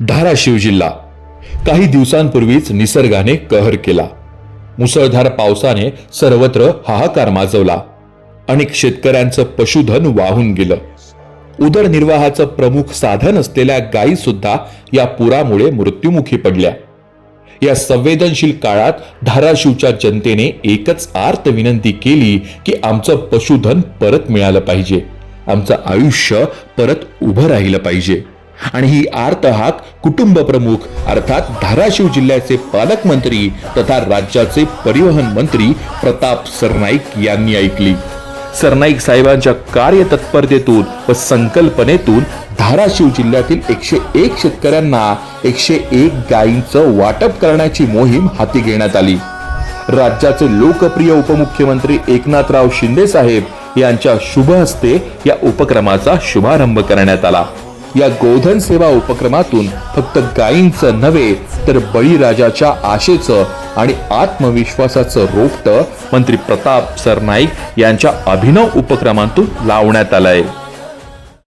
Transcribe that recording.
धाराशिव जिल्हा. काही दिवसांपूर्वीच निसर्गाने कहर केला. मुसळधार पावसाने सर्वत्र हाहाकार माजवला. अनेक शेतकऱ्यांचं पशुधन वाहून गेलं. उदरनिर्वाहाचं प्रमुख साधन असलेल्या गायी सुद्धा या पुरामुळे मृत्युमुखी पडल्या. या संवेदनशील काळात धाराशिवच्या जनतेने एकच आर्त विनंती केली की आमचं पशुधन परत मिळालं पाहिजे. आमचं आयुष्य परत उभं राहिलं पाहिजे. आणि ही आर्त हाक कुटुंब प्रमुख अर्थात धाराशिव जिल्ह्याचे पालकमंत्री तथा राज्याचे परिवहन मंत्री प्रताप सरनाईक यांनी ऐकली. सरनाईक साहेबांच्या कार्यतत्परतेतून व संकल्पनेतून धाराशिव जिल्ह्यातील एकशे एक शेतकऱ्यांना एकशे एक गायींचं वाटप करण्याची मोहीम हाती घेण्यात आली. राज्याचे लोकप्रिय उपमुख्यमंत्री एकनाथराव शिंदे साहेब यांच्या शुभ हस्ते या उपक्रमाचा शुभारंभ करण्यात आला. या गोधन सेवा उपक्रमातून फक्त गायींचं नव्हे तर बळीराजाच्या आशेचं आणि आत्मविश्वासाचं रोपट मंत्री प्रताप सरनाईक यांच्या अभिनव उपक्रमातून लावण्यात आलंय.